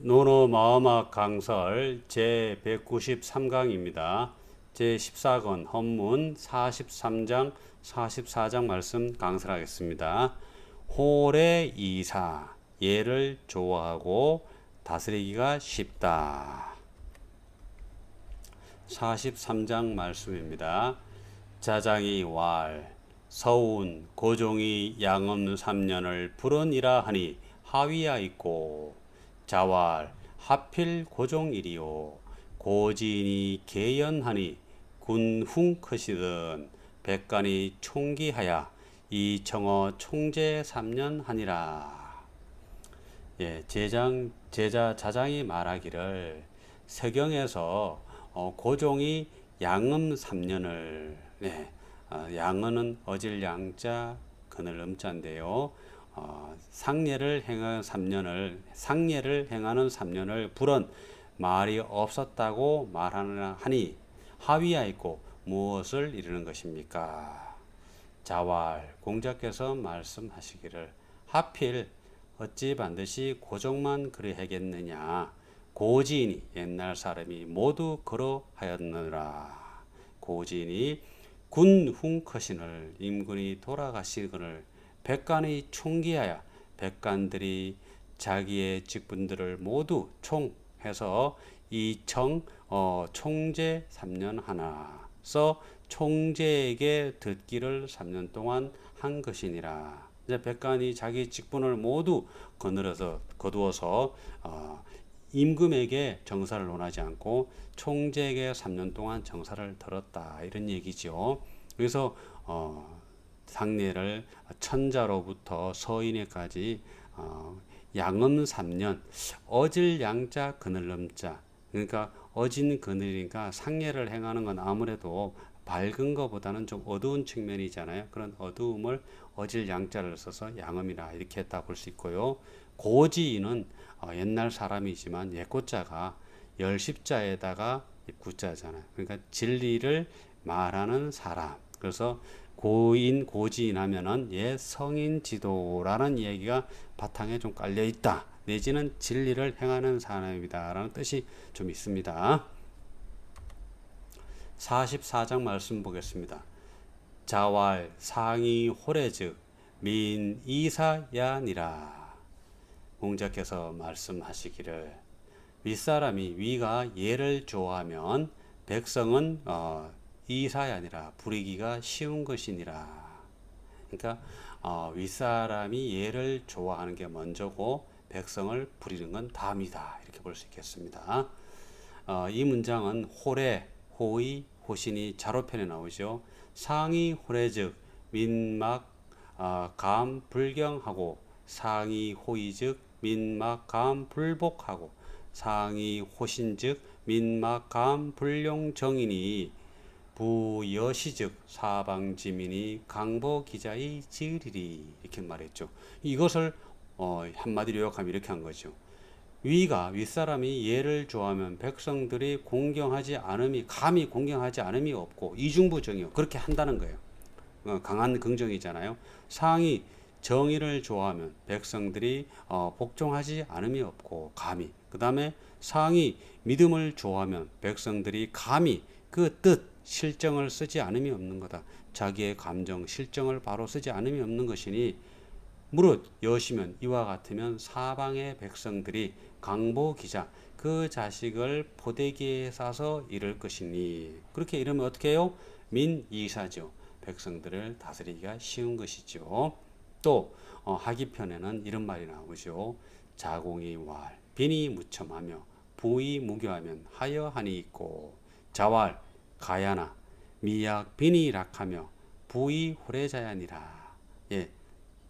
노노 마음학 강설 제 193강입니다. 제 14권 헌문 43장 44장 말씀 강설하겠습니다. 홀의 이사 얘를 좋아하고 다스리기가 쉽다. 43장 말씀입니다. 자장이 왈 서운 고종이 양없는 3년을 불언이라 하니 하위야 있고 자왈 하필 고종이리요 고진이 개연하니 군훈 크시든 백간이 총기하야 이 청어 총재 3년 하니라 예, 제장 제자 자장이 말하기를 세경에서 어, 고종이 양음 3년을 네, 어, 양어는 어질 양자 그늘 음자인데요. 어, 상례를 행하는 3년을 상례를 행하는 3년을 불은 말이 없었다고 말하느라 하니 하위야 있고 무엇을 이루는 것입니까? 자왈 공자께서 말씀하시기를 하필 어찌 반드시 고종만 그리하겠느냐 고지인이 옛날 사람이 모두 그러하였느라 고지인이 군훈 커신을 임군이 돌아가시거늘 백관이 총기하여 백관들이 자기의 직분들을 모두 총해서 이청 어, 총재 3년 하나 써 총재에게 듣기를 3년 동안 한 것이니라. 이제 백관이 자기 직분을 모두 거느려서 거두어서 어, 임금에게 정사를 논하지 않고 총재에게 3년 동안 정사를 들었다 이런 얘기죠. 그래서 어, 상례를 천자로부터 서인에까지 어, 양엄 3년 어질 양자 그늘 넘자 그러니까 어진 그늘이니까 상례를 행하는 건 아무래도 밝은 것보다는 좀 어두운 측면이잖아요. 그런 어두움을 어질 양자를 써서 양엄이라 이렇게 했다 볼 수 있고요. 고지인은 어, 옛날 사람이지만 옛고자가 열십자에다가 구자잖아요. 그러니까 진리를 말하는 사람. 그래서 고인 고지인 하면은 옛 성인 지도라는 얘기가 바탕에 좀 깔려 있다. 내지는 진리를 행하는 사람이다라는 뜻이 좀 있습니다. 44장 말씀 보겠습니다. 자왈 상이 호래즉 민 이사야니라. 공자께서 말씀하시기를 윗사람이 위가 예를 좋아하면 백성은 어, 이사야 아니라 부리기가 쉬운 것이니라. 그러니까 어, 윗사람이 예를 좋아하는 게 먼저고 백성을 부리는 건 다음이다. 이렇게 볼 수 있겠습니다. 어, 이 문장은 호래, 호의, 호신이 자로편에 나오죠. 상이 호래즉 민막 어, 감 불경하고 상이 호의즉 민막 감 불복하고 상이 호신즉 민막 감 불용정이니 부여시즉 사방지민이 강보 기자의 지으리리 이렇게 말했죠. 이것을 어, 한마디로 요약하면 이렇게 한 거죠. 위가 윗사람이 예를 좋아하면 백성들이 공경하지 않음이 감히 공경하지 않음이 없고 이중부 정이요 그렇게 한다는 거예요. 어, 강한 긍정이잖아요. 상이 정의를 좋아하면 백성들이 어, 복종하지 않음이 없고 감히 그 다음에 상이 믿음을 좋아하면 백성들이 감히 그뜻 실정을 쓰지 않음이 없는 거다. 자기의 감정 실정을 바로 쓰지 않음이 없는 것이니 무릇 여시면 이와 같으면 사방의 백성들이 강보 기자 그 자식을 포대기에 싸서 이를 것이니 그렇게 이러면 어떻게 해요? 민이사죠. 백성들을 다스리기가 쉬운 것이죠. 또 어, 하기편에는 이런 말이 나오죠. 자공이 왈 빈이 무첨하며 부이 무교하면 하여하니 있고 자왈 가야나 미약 빈이 락하며 부이 호래자야니라. 예,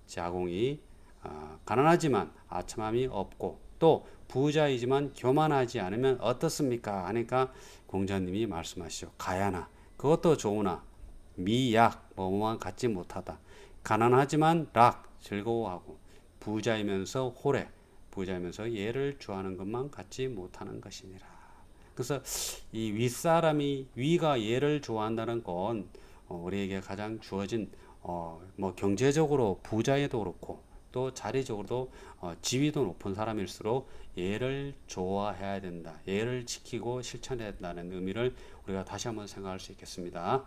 자공이 어, 가난하지만 아첨함이 없고 또 부자이지만 교만하지 않으면 어떻습니까? 하니까 공자님이 말씀하시죠. 가야나 그것도 좋으나 미약 뭐뭐만 갖지 못하다. 가난하지만 락 즐거워하고 부자이면서 호래 부자이면서 예를 주하는 것만 갖지 못하는 것이니라. 그래서 이 윗사람이 위가 예를 좋아한다는 건 어, 우리에게 가장 주어진 어, 뭐 경제적으로 부자에도 그렇고 또 자리적으로도 어, 지위도 높은 사람일수록 예를 좋아해야 된다. 예를 지키고 실천해야 된다는 의미를 우리가 다시 한번 생각할 수 있겠습니다.